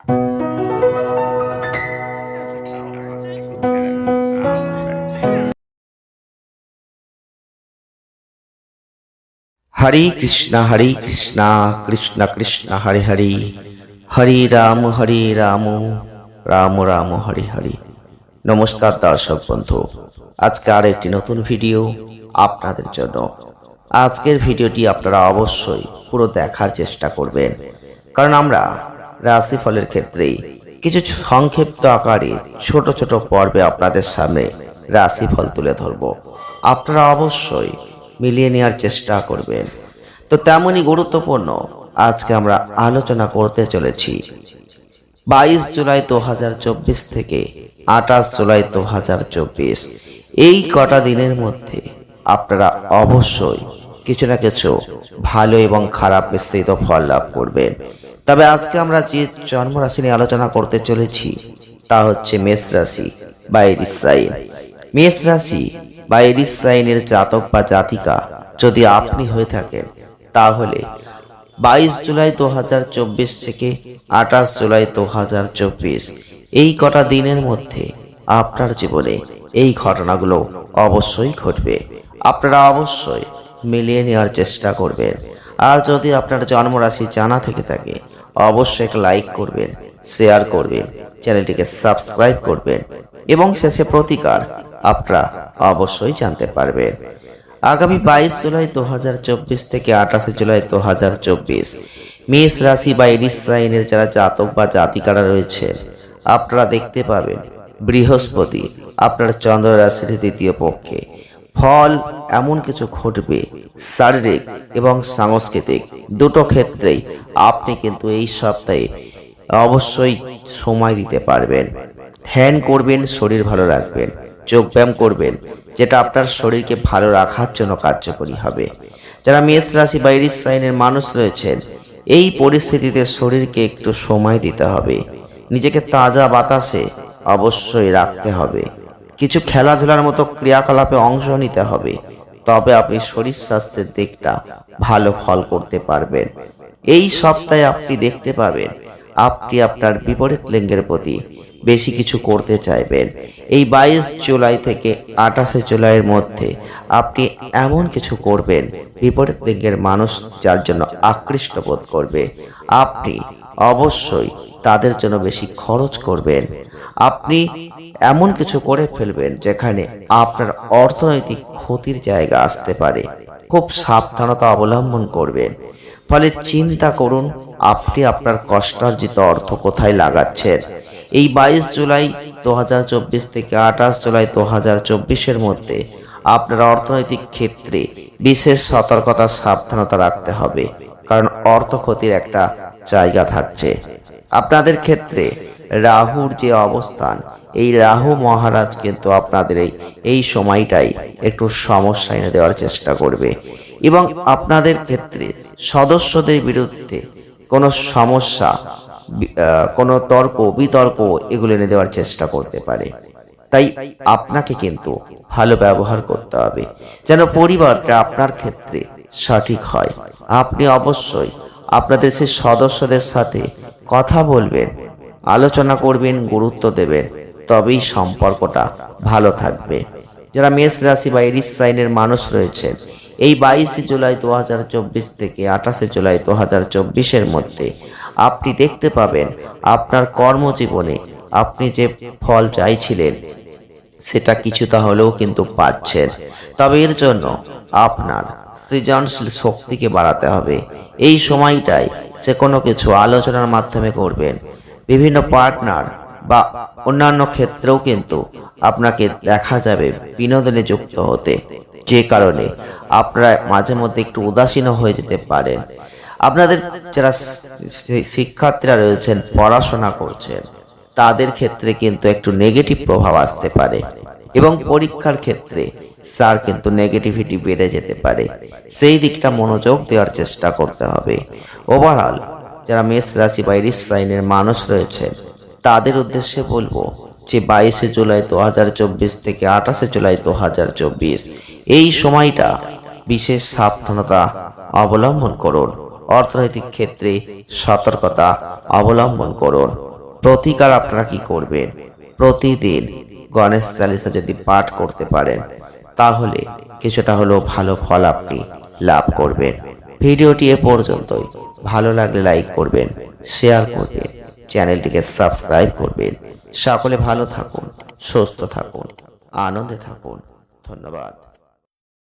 হরে কৃষ্ণ হরে কৃষ্ণ কৃষ্ণ কৃষ্ণ হরে হরে হরে রাম হরে রাম রাম রাম হরে হরে নমস্কার দর্শক বন্ধু। আজকে আর একটি নতুন ভিডিও আপনাদের জন্য। আজকের ভিডিওটি আপনারা অবশ্যই পুরো দেখার চেষ্টা করবেন। কারণ আমরা রাশিফলের ক্ষেত্রে কিছু সংক্ষিপ্ত আকারে ছোট ছোট পর্বে আপনাদের সামনে রাশিফল তুলে ধরব। আপনারা অবশ্যই মিলিয়ে নেওয়ার চেষ্টা করবেন। তো তেমনই গুরুত্বপূর্ণ, আজকে আমরা আলোচনা করতে চলেছি বাইশ জুলাই দু হাজার চব্বিশ থেকে আঠাশ জুলাই দু হাজার চব্বিশ। এই কটা দিনের মধ্যে আপনারা অবশ্যই কিছু না কিছু ভালো এবং খারাপ মিশ্রিত ফল লাভ করবেন তবে আজকে আমরা যে জন্মরাশি নিয়ে আলোচনা করতে চলেছি, তা হচ্ছে মেষ রাশি বা এরিস সাইন। মেষ রাশি বা এরিস সাইনের জাতক বা জাতিকা যদি আপনি হয়ে থাকেন, তাহলে বাইশ জুলাই দু হাজার চব্বিশ থেকে আঠাশ জুলাই দু হাজার চব্বিশ, এই কটা দিনের মধ্যে আপনার জীবনে এই ঘটনাগুলো অবশ্যই ঘটবে। আপনারা অবশ্যই মিলিয়ে নেওয়ার চেষ্টা করবেন। আর যদি আপনার জন্মরাশি জানা থেকে থাকে, অবশ্যই একটা লাইক করবেন, শেয়ার করবেন, চ্যানেলটিকে সাবস্ক্রাইব করবেন এবং শেষে প্রতিকার আপনারা অবশ্যই জানতে পারবেন। আগামী বাইশ জুলাই দু হাজার চব্বিশ থেকে আঠাশে জুলাই দু হাজার চব্বিশ, মেষ রাশি বা এরিস সাইনের যারা জাতক বা জাতিকারা রয়েছেন আপনারা দেখতে পাবেন বৃহস্পতি আপনার চন্দ্র রাশির দ্বিতীয় পক্ষে। ফল এমন কিছু ঘটবে, শারীরিক এবং সাংস্কৃতিক। দুটো ক্ষেত্রেই আপনি কিন্তু এই সপ্তাহে অবশ্যই সময় দিতে পারবেন। ধ্যান করবেন, শরীর ভালো রাখবেন, যোগব্যায়াম করবেন, যেটা আপনার শরীরকে ভালো রাখার জন্য কার্যকরী হবে। যারা মেষ রাশি বা ইরিস সাইনের মানুষ রয়েছেন, এই পরিস্থিতিতে শরীরকে একটু সময় দিতে হবে। নিজেকে তাজা বাতাসে অবশ্যই রাখতে হবে। কিছু খেলাধুলার মতো ক্রিয়াকলাপে অংশ নিতে হবে। তবে আপনি শরীর স্বাস্থ্যের দিকটা ভালো ফল করতে পারবেন। এই সপ্তাহে আপনি দেখতে পাবেন আপনি আপনার বিপরীত লিঙ্গের প্রতি বেশি কিছু করতে চাইবেন। এই বাইশ জুলাই থেকে আঠাশে জুলাইয়ের মধ্যে আপনি এমন কিছু করবেন, বিপরীত লিঙ্গের মানুষ যার জন্য আকৃষ্ট বোধ করবে। আপনি অবশ্যই তাদের জন্য বেশি খরচ করবেন। আপনি এমন কিছু করে ফেলবেন যেখানে আপনার অর্থনৈতিক ক্ষতির জায়গা আসতে পারে। খুব সাবধানতা অবলম্বন করবেন। ফলে চিন্তা করুন, আপনি আপনার কষ্টার্জিত অর্থ কোথায় লাগাচ্ছেন। এই বাইশ জুলাই দু হাজার চব্বিশ থেকে আঠাশ জুলাই দু হাজার মধ্যে আপনার অর্থনৈতিক ক্ষেত্রে বিশেষ সতর্কতা, সাবধানতা রাখতে হবে, কারণ অর্থ ক্ষতির একটা জায়গা থাকছে। আপনাদের ক্ষেত্রে রাহুর যে অবস্থান, এই রাহু মহারাজ কিন্তু আপনাদের এই সময়টাই একটু সমস্যা এনে দেওয়ার চেষ্টা করবে। এবং আপনাদের ক্ষেত্রে সদস্যদের বিরুদ্ধে কোনো সমস্যা কোনো তর্ক, বিতর্ক এগুলো এনে দেওয়ার চেষ্টা করতে পারে। তাই আপনাকে কিন্তু ভালো ব্যবহার করতে হবে, যেন পরিবারটা আপনার ক্ষেত্রে সঠিক হয়। আপনি অবশ্যই আপনাদের সেই সদস্যদের সাথে কথা বলবেন, আলোচনা করবেন, গুরুত্ব দেবেন, তবেই সম্পর্কটা ভালো থাকবে। যারা মেষ রাশি বা এরিস সাইনের মানুষ রয়েছেন এই বাইশে জুলাই দু হাজার চব্বিশ থেকে আঠাশে জুলাই দু হাজার চব্বিশের মধ্যে আপনি দেখতে পাবেন আপনার কর্মজীবনে আপনি যে ফল চাইছিলেন, সেটা কিছুটা হলেও কিন্তু পাচ্ছেন। তবে এর জন্য আপনার সৃজনশীল শক্তিকে বাড়াতে হবে। এই সময়টায় যে কোনো কিছু আলোচনার মাধ্যমে করবেন। বিভিন্ন পার্টনার বা অন্যান্য ক্ষেত্রেও কিন্তু আপনাকে দেখা যাবে বিনোদনে যুক্ত হতে। যে কারণে আপনারা মাঝে মধ্যে একটু উদাসীন হয়ে যেতে পারেন। আপনাদের যারা শিক্ষার্থীরা রয়েছেন, পড়াশোনা করছেন, তাদের ক্ষেত্রে কিন্তু একটু নেগেটিভ প্রভাব আসতে পারে এবং পরীক্ষার ক্ষেত্রে স্যার কিন্তু নেগেটিভিটি বেড়ে যেতে পারে। সেই দিকটা মনোযোগ দেওয়ার চেষ্টা করতে হবে। ওভারঅল যারা মেষ রাশি বা ইরিস সাইনের মানুষ রয়েছেন তাদের উদ্দেশ্যে বলব যে বাইশে জুলাই দু হাজার চব্বিশ থেকে আঠাশে জুলাই দু হাজার চব্বিশ, এই সময়টা বিশেষ সাবধানতা অবলম্বন করুন। অর্থনৈতিক ক্ষেত্রে সতর্কতা অবলম্বন করুন। প্রতিকার আপনারা কি করবেন? প্রতিদিন গণেশ চালিসা যদি পাঠ করতে পারেন, তাহলে কিছুটা হলেও ভালো ফল আপনি লাভ করবেন। ভিডিওটি এ পর্যন্তই। ভালো লাগলে লাইক করবেন, শেয়ার করবেন। চ্যানেলটিকে সাবস্ক্রাইব করবেন। সকলে ভালো থাকুন সুস্থ থাকুন আনন্দে থাকুন। ধন্যবাদ।